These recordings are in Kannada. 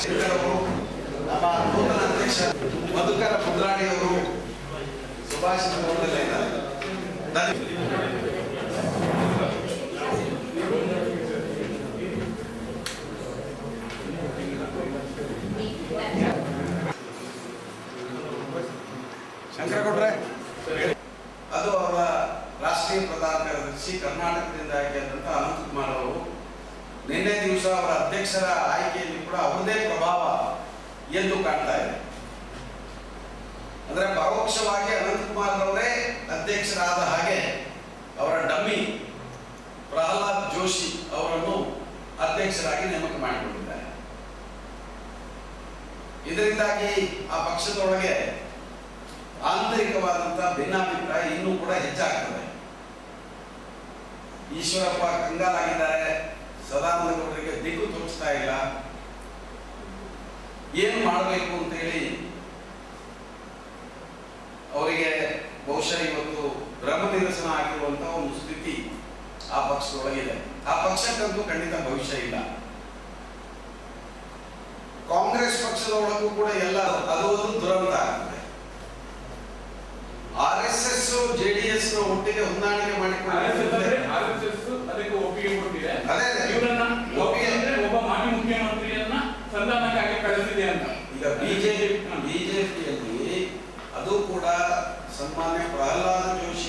ನಮ್ಮ ನೂತನ ಅಧ್ಯಕ್ಷ ಮಧುಕರ ಮುದ್ರಾಡಿ ಅವರು ಸುಭಾಷ್ ಚಂದ್ರಬೋಸ್ರಲ್ಲೇ ಇದ್ದಾರೆ. ಧನ್ಯ- ಶಂಕರ ಕೊಟ್ರೆ? ಅದು ಅವರ ರಾಷ್ಟ್ರೀಯ ಪ್ರಧಾನ ಕಾರ್ಯದರ್ಶಿ ಕರ್ನಾಟಕದಿಂದ ಆಯ್ಕೆ ಆದಂತಹ ಅನಂತಕುಮಾರ್ ಅವರು. ನಿನ್ನೆ ದಿವಸ ಅವರ ಅಧ್ಯಕ್ಷರ ಆಯ್ಕೆಯಲ್ಲಿ ಕೂಡ ಅವರದೇ ಪ್ರಭಾವ ಎಂದು ಕಾಣ್ತಾ ಇದೆ. ಅಂದ್ರೆ ಪರೋಕ್ಷವಾಗಿ ಅನಂತಕುಮಾರ್ ಅವರೇ ಅಧ್ಯಕ್ಷರಾದ ಹಾಗೆ ಅವರ ಡಮ್ಮಿ ಪ್ರಹ್ಲಾದ್ ಜೋಶಿ ಅವರನ್ನು ಅಧ್ಯಕ್ಷರಾಗಿ ನೇಮಕ ಮಾಡಿಕೊಂಡಿದ್ದಾರೆ. ಇದರಿಂದಾಗಿ ಆ ಪಕ್ಷದೊಳಗೆ ಆಂತರಿಕವಾದಂತಹ ಭಿನ್ನಾಭಿಪ್ರಾಯ ಇನ್ನೂ ಕೂಡ ಹೆಚ್ಚಾಗ್ತದೆ. ಈಶ್ವರಪ್ಪ ಕಂಗಾಲಾಗಿದ್ದಾರೆ, ಸದಾನಂದ ಏನು ಮಾಡಬೇಕು ಅಂತ ಹೇಳಿ ಅವರಿಗೆ ಬಹುಶಃ ಇವತ್ತು ಭ್ರಮ ನಿರಸನ ಆಗಿರುವಂತಹ ಒಂದು ಸ್ಥಿತಿ ಆ ಪಕ್ಷದೊಳಗಿದೆ. ಆ ಪಕ್ಷಕ್ಕಂತೂ ಖಂಡಿತ ಭವಿಷ್ಯ ಇಲ್ಲ. ಕಾಂಗ್ರೆಸ್ ಪಕ್ಷದ ಒಳಗೂ ಕೂಡ ಎಲ್ಲ ಅದು ಒಂದು ದುರಂತ ಆಗ್ತದೆ ಆರ್ ಎಸ್ ಎಸ್ ಜೆಡಿಎಸ್ ಒಟ್ಟಿಗೆ ಹೊಂದಾಣಿಕೆ ಮಾಡಿಕೊಂಡು ಅದಕ್ಕೆ ಒಪ್ಪಿಗೆ ಕೊಟ್ಟಿದೆ. ಅದೇ ಅದೇ. ಇವರನ್ನ ಒಪ್ಪಿಗೆ. ಒಪ್ಪಿಗೆ ಅಂದ್ರೆ ಒಬ್ಬ ಮಾಜಿ ಮುಖ್ಯಮಂತ್ರಿಯನ್ನ ಸಂಧಾನಕ್ಕಾಗಿ ಕಳಿಸಿದೆ ಅಂತ ಈಗ ಬಿಜೆಪಿ ಬಿಜೆಪಿಯಲ್ಲಿ ಅದು ಕೂಡ ಸನ್ಮಾನ್ಯ ಪ್ರಹ್ಲಾದ ಜೋಶಿ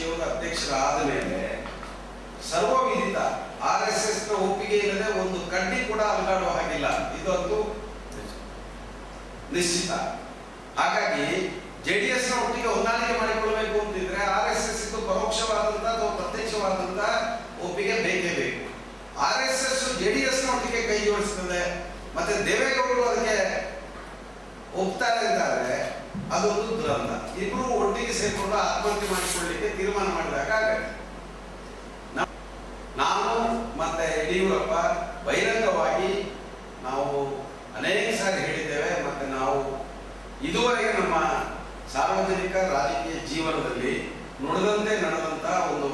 ಅಧ್ಯಕ್ಷರಾದ ಮೇಲೆ ಸರ್ವ ವಿದಿತ ಆರ್ ಎಸ್ ಎಸ್ನ ಒಪ್ಪಿಗೆ ಇಲ್ಲದೆ ಒಂದು ಕಡ್ಡಿ ಕೂಡ ಅಲ್ಲಾಡುವ ಹಾಗಿಲ್ಲ. ಇದೊಂದು ನಿಶ್ಚಿತ. ಹಾಗಾಗಿ ಜೆಡಿಎಸ್ನ ಒಟ್ಟಿಗೆ ಹೊಂದಾಣಿಕೆ ಮಾಡಿಕೊಳ್ಳಬೇಕು ಅಂತಿದ್ರೆ ಆರ್ ಎಸ್ ಎಸ್ ಇದು ಪರೋಕ್ಷವಾದಂತ ಅಥವಾ ಪ್ರತ್ಯಕ್ಷವಾದಂತ ಒಪ್ಪಿಗೆ ಬೇಕೇ ಬೇಕು. ಆರ್ ಎಸ್ ಎಸ್ ಜೆಡಿಎಸ್ನ ಒಟ್ಟಿಗೆ ಕೈ ಜೋಡಿಸ್ತದೆ ಮತ್ತೆ ದೇವೇಗೌಡರು ಅದಕ್ಕೆ ಒಪ್ತಾರೆ ಅಂತಾದ್ರೆ ಅದೊಂದು ದುರಂತ ಇಬ್ರು ಒಟ್ಟಿಗೆ ಸೇರಿಕೊಂಡು ಆತ್ಮಹತ್ಯೆ ಮಾಡಿಕೊಳ್ಳಿಕ್ಕೆ ತೀರ್ಮಾನ ಮಾಡಿದಾಗ ನಾನು ಮತ್ತೆ ಯಡಿಯೂರಪ್ಪ ಬಹಿರಂಗವಾಗಿ ನಾವು ಅನೇಕ ಸಾರಿ ಹೇಳಿದ್ದೇವೆ ಮತ್ತೆ ನಾವು ಇದುವರೆಗೆ ನಮ್ಮ ಸಾರ್ವಜನಿಕ ರಾಜಕೀಯ ಜೀವನದಲ್ಲಿ ನುಡಿದಂತೆ ನಡೆದಂತ ಒಂದು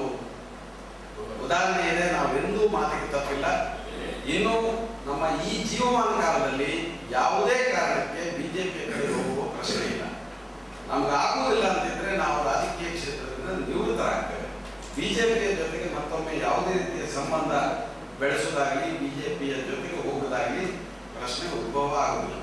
ಉದಾಹರಣೆ ಇದೆ. ನಾವೆಂದೂ ಮಾತಿಗೆ ತಪ್ಪಿಲ್ಲ. ಇನ್ನು ನಮ್ಮ ಈ ಜೀವಮಾನ ಕಾಲದಲ್ಲಿ ಯಾವುದೇ ಕಾರಣಕ್ಕೆ ಬಿಜೆಪಿಯ ಜೊತೆಗೆ ಮತ್ತೊಮ್ಮೆ ಯಾವುದೇ ರೀತಿಯ ಸಂಬಂಧ ಬೆಳೆಸೋದಾಗಲಿ ಬಿಜೆಪಿಯ ಜೊತೆಗೆ ಹೋಗೋದಾಗಲಿ ಪ್ರಶ್ನೆ ಉದ್ಭವ ಆಗುವುದಿಲ್ಲ.